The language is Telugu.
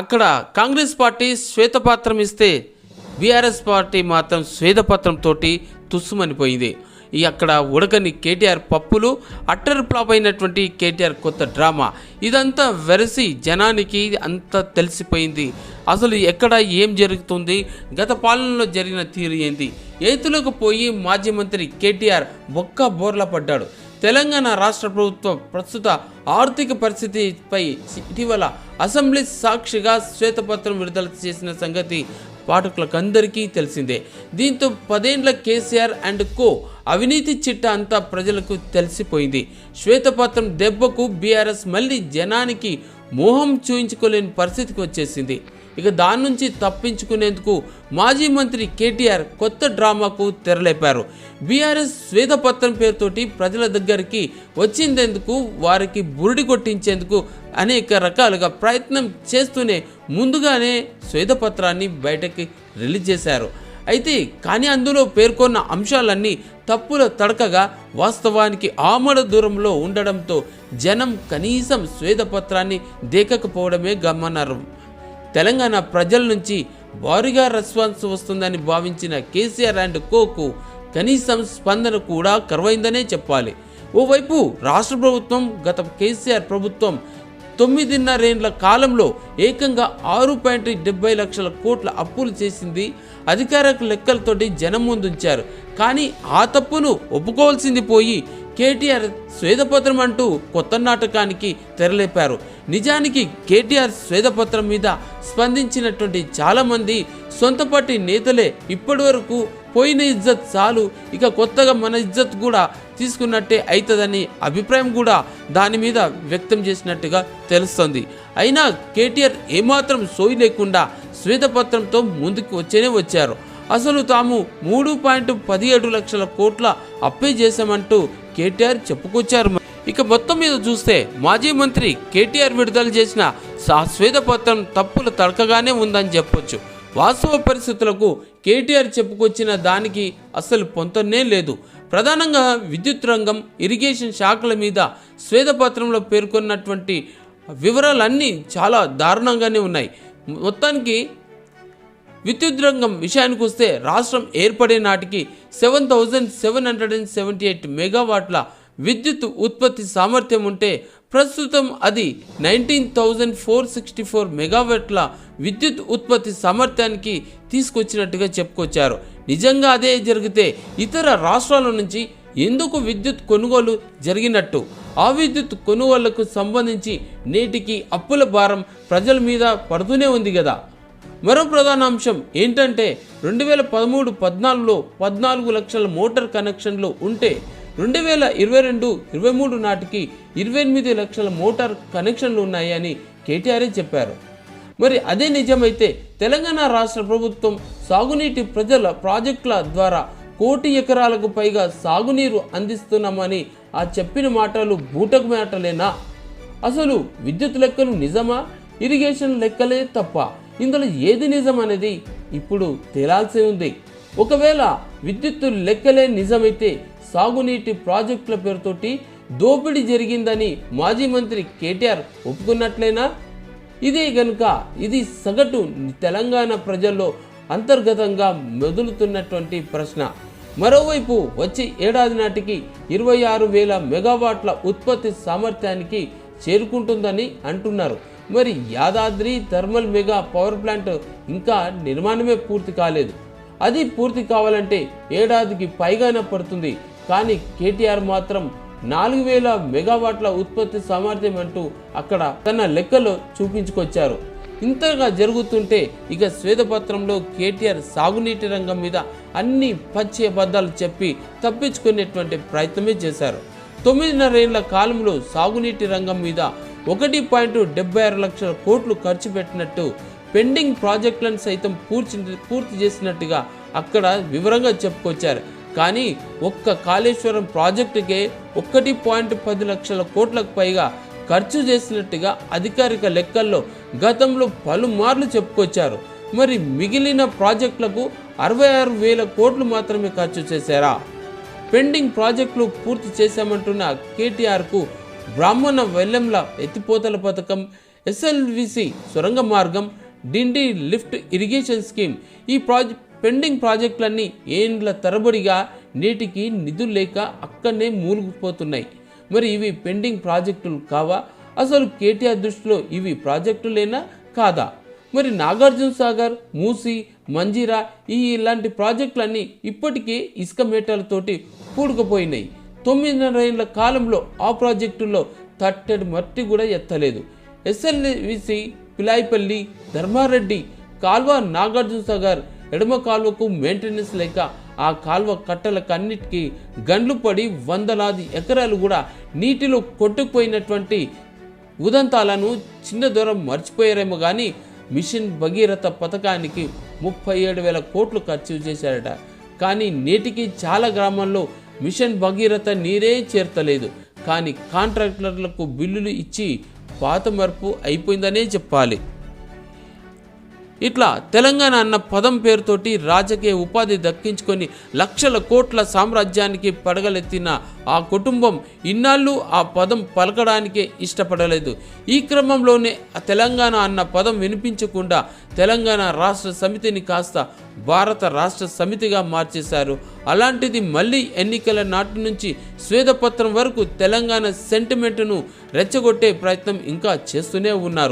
అక్కడ కాంగ్రెస్ పార్టీ శ్వేతపత్రం ఇస్తే బీఆర్ఎస్ పార్టీ మాత్రం శ్వేతపత్రంతో తుస్సుమనిపోయింది ఈ అక్కడ ఉడకని కేటీఆర్ పప్పులు అట్టర్ ఫ్లాప్ అయినటువంటి కేటీఆర్ కొత్త డ్రామా. ఇదంతా వెరసి జనానికి అంతా తెలిసిపోయింది. అసలు ఎక్కడ ఏం జరుగుతుంది? గత పాలనలో జరిగిన తీరు ఏంది? ఏతులకు పోయి మాజీ మంత్రి కేటీఆర్ బొక్క బోర్ల పడ్డాడు. తెలంగాణ రాష్ట్ర ప్రభుత్వం ప్రస్తుత ఆర్థిక పరిస్థితిపై ఇటీవల అసెంబ్లీ సాక్షిగా శ్వేతపత్రం విడుదల చేసిన సంగతి పాఠకులకందరికీ తెలిసిందే. దీంతో పదేండ్ల కేసీఆర్ అండ్ కో అవినీతి చిట్ట అంతా ప్రజలకు తెలిసిపోయింది. శ్వేతపత్రం దెబ్బకు బీఆర్ఎస్ మళ్ళీ జనానికి మోహం చూయించుకోలేని పరిస్థితికి వచ్చేసింది. ఇక దాని నుంచి తప్పించుకునేందుకు మాజీ మంత్రి కేటీఆర్ కొత్త డ్రామాకు తెరలేపారు. బీఆర్ఎస్ శ్వేతపత్రం పేరుతోటి ప్రజల దగ్గరికి వచ్చిందేందుకు వారికి బురిడి కొట్టించేందుకు అనేక రకాలుగా ప్రయత్నం చేస్తూనే ముందుగానే శ్వేతపత్రాన్ని బయటకి రిలీజ్ చేశారు. అయితే కానీ అందులో పేర్కొన్న అంశాలన్నీ తప్పుల తడకగా వాస్తవానికి ఆమడ దూరంలో ఉండడంతో జనం కనీసం శ్వేతపత్రాన్ని దేకకపోవడమే గమనార్హం. తెలంగాణ ప్రజల నుంచి భారీగా రెస్పాన్స్ వస్తుందని భావించిన కేసీఆర్ అండ్ కోకు కనీసం స్పందన కూడా కరువైందనే చెప్పాలి. ఓవైపు రాష్ట్ర ప్రభుత్వం గత కేసీఆర్ ప్రభుత్వం తొమ్మిదిన్నరేండ్ల కాలంలో ఏకంగా ఆరు పాయింట్ డెబ్బై లక్షల కోట్ల అప్పులు చేసింది. అధికారిక లెక్కలతోటి జనం ముందుంచారు. కానీ ఆ తప్పును ఒప్పుకోవాల్సింది పోయి కేటీఆర్ స్వేదపత్రం అంటూ కొత్త నాటకానికి తెరలేపారు. నిజానికి కేటీఆర్ స్వేదపత్రం మీద స్పందించినటువంటి చాలామంది సొంత పార్టీ నేతలే ఇప్పటి వరకు పోయిన ఇజ్జత్ చాలు ఇక కొత్తగా మన ఇజ్జత్ కూడా తీసుకున్నట్టే అవుతుందని అభిప్రాయం కూడా దాని మీద వ్యక్తం చేసినట్టుగా తెలుస్తుంది. అయినా కేటీఆర్ ఏమాత్రం సోయి లేకుండా శ్వేతపత్రంతో ముందుకు వచ్చేనే వచ్చారు. అసలు తాము మూడు పాయింట్ పదిహేడు లక్షల కోట్ల అప్పే చేశామంటూ కేటీఆర్ చెప్పుకొచ్చారు. ఇక మొత్తం మీద చూస్తే మాజీ మంత్రి కేటీఆర్ విడుదల చేసిన సా శ్వేతపత్రం తప్పులు తడకగానే ఉందని చెప్పొచ్చు. వాస్తవ పరిస్థితులకు కేటీఆర్ చెప్పుకొచ్చిన దానికి అసలు పొంతనే లేదు. ప్రధానంగా విద్యుత్ రంగం ఇరిగేషన్ శాఖల మీద శ్వేతపత్రంలో పేర్కొన్నటువంటి వివరాలన్నీ చాలా దారుణంగానే ఉన్నాయి. మొత్తానికి విద్యుత్ రంగం విషయానికి వస్తే రాష్ట్రం ఏర్పడే నాటికి seven thousand seven hundred and seventy eight మెగావాట్ల విద్యుత్ ఉత్పత్తి సామర్థ్యం ఉంటే ప్రస్తుతం అది nineteen thousand four sixty four మెగావాట్ల విద్యుత్ ఉత్పత్తి సామర్థ్యానికి తీసుకొచ్చినట్టుగా చెప్పుకొచ్చారు. నిజంగా అదే జరిగితే ఇతర రాష్ట్రాల నుంచి ఎందుకు విద్యుత్ కొనుగోలు జరిగినట్టు? ఆ విద్యుత్ కొనుగోళ్ళకు సంబంధించి నేటికి అప్పుల భారం ప్రజల మీద పడుతూనే ఉంది కదా మరో ప్రధాన అంశం ఏంటంటే రెండు వేల పదమూడు పద్నాలుగులో పద్నాలుగు లక్షల మోటార్ కనెక్షన్లు ఉంటే రెండు వేల ఇరవై రెండు ఇరవై మూడు నాటికి ఇరవై ఎనిమిది లక్షల మోటార్ కనెక్షన్లు ఉన్నాయని కేటీఆర్ఏ చెప్పారు. మరి అదే నిజమైతే తెలంగాణ రాష్ట్ర ప్రభుత్వం సాగునీటి ప్రజల ప్రాజెక్టుల ద్వారా కోటి ఎకరాలకు పైగా సాగునీరు అందిస్తున్నామని ఆ చెప్పిన మాటలు బూటకు మాటలేనా? అసలు విద్యుత్ లెక్కలు నిజమా? ఇరిగేషన్ లెక్కలే తప్ప ఇందులో ఏది నిజం అనేది ఇప్పుడు తేలాల్సి ఉంది. ఒకవేళ విద్యుత్ లెక్కలే నిజమైతే సాగునీటి ప్రాజెక్టుల పేరుతోటి దోపిడీ జరిగిందని మాజీ మంత్రి కేటీఆర్ ఒప్పుకున్నట్లేనా? ఇదే గనుక ఇది సగటు తెలంగాణ ప్రజల్లో అంతర్గతంగా మెదులుతున్నటువంటి ప్రశ్న. మరోవైపు వచ్చే ఏడాది నాటికి ఇరవై ఆరు వేల మెగావాట్ల ఉత్పత్తి సామర్థ్యానికి చేరుకుంటుందని అంటున్నారు. మరి Yadadri thermal mega power plant ఇంకా నిర్మాణమే పూర్తి కాలేదు. అది పూర్తి కావాలంటే ఏడాదికి పైగానే పడుతుంది. కానీ కేటీఆర్ మాత్రం నాలుగు వేల మెగావాట్ల ఉత్పత్తి సామర్థ్యం అంటూ అక్కడ తన లెక్కలో చూపించుకొచ్చారు. ఇంతగా జరుగుతుంటే ఇక శ్వేతపత్రంలో కేటీఆర్ సాగునీటి రంగం మీద అన్ని పచ్చి అబద్ధాలు చెప్పి తప్పించుకునేటువంటి ప్రయత్నమే చేశారు. తొమ్మిదిన్నరేళ్ళ కాలంలో సాగునీటి రంగం మీద ఒకటి పాయింట్ డెబ్బై ఆరు లక్షల కోట్లు ఖర్చు పెట్టినట్టు పెండింగ్ ప్రాజెక్టులను సైతం పూర్చి పూర్తి చేసినట్టుగా అక్కడ వివరంగా చెప్పుకొచ్చారు. కానీ ఒక్క కాళేశ్వరం ప్రాజెక్టుకే ఒకటి పాయింట్ పది లక్షల కోట్లకు పైగా ఖర్చు చేసినట్టుగా అధికారిక లెక్కల్లో గతంలో పలుమార్లు చెప్పుకొచ్చారు. మరి మిగిలిన ప్రాజెక్టులకు అరవై ఆరు వేల కోట్లు మాత్రమే ఖర్చు చేశారా? పెండింగ్ ప్రాజెక్టులు పూర్తి చేశామంటున్న కేటీఆర్కు బ్రాహ్మణ వెల్లెంల ఎత్తిపోతల పథకం ఎస్ఎల్విసి సొరంగ మార్గం డిండి లిఫ్ట్ ఇరిగేషన్ స్కీమ్. ఈ ప్రాజెక్ట్ పెండింగ్ ప్రాజెక్టులన్నీ ఏండ్ల తరబడిగా నేటికి నిధులు లేక అక్కడనే మూలుగుపోతున్నాయి. మరి ఇవి పెండింగ్ ప్రాజెక్టులు కావా? అసలు కేటీఆర్ దృష్టిలో ఇవి ప్రాజెక్టులేనా కాదా? మరి నాగార్జున సాగర్ మూసి మంజీరా ఈ ఇలాంటి ప్రాజెక్టులన్నీ ఇప్పటికే ఇసుక మేటలతోటి పూడుకుపోయినాయి. తొమ్మిదిన్నర ఏళ్ళ కాలంలో ఆ ప్రాజెక్టుల్లో తట్టడి మట్టి కూడా ఎత్తలేదు. ఎస్ఎల్విసి పిలాయిపల్లి ధర్మారెడ్డి కాల్వ నాగార్జున సాగర్ ఎడమ కాల్వకు మెయింటెనెన్స్ లేక ఆ కాల్వ కట్టలకన్నిటికి గండ్లు పడి వందలాది ఎకరాలు కూడా నీటిలో కొట్టుకుపోయినటువంటి ఉదంతాలను చిన్న దూరం మర్చిపోయారేమో కానీ మిషన్ భగీరథ పథకానికి ముప్పై ఏడు వేల కోట్లు ఖర్చు చేశారట. కానీ నేటికి చాలా గ్రామాల్లో మిషన్ భగీరథ నీరే చేర్తలేదు కానీ కాంట్రాక్టర్లకు బిల్లులు ఇచ్చి పాత మార్పు అయిపోయిందనే చెప్పాలి. ఇట్లా తెలంగాణ అన్న పదం పేరుతోటి రాజకీయ ఉపాధి దక్కించుకొని లక్షల కోట్ల సామ్రాజ్యానికి పడగలెత్తిన ఆ కుటుంబం ఇన్నాళ్ళు ఆ పదం పలకడానికే ఇష్టపడలేదు. ఈ క్రమంలోనే తెలంగాణ అన్న పదం వినిపించకుండా తెలంగాణ రాష్ట్ర సమితిని కాస్త భారత రాష్ట్ర సమితిగా మార్చేశారు. అలాంటిది మళ్ళీ ఎన్నికల నాటి నుంచి శ్వేతపత్రం వరకు తెలంగాణ సెంటిమెంట్ను రెచ్చగొట్టే ప్రయత్నం ఇంకా చేస్తూనే ఉన్నారు.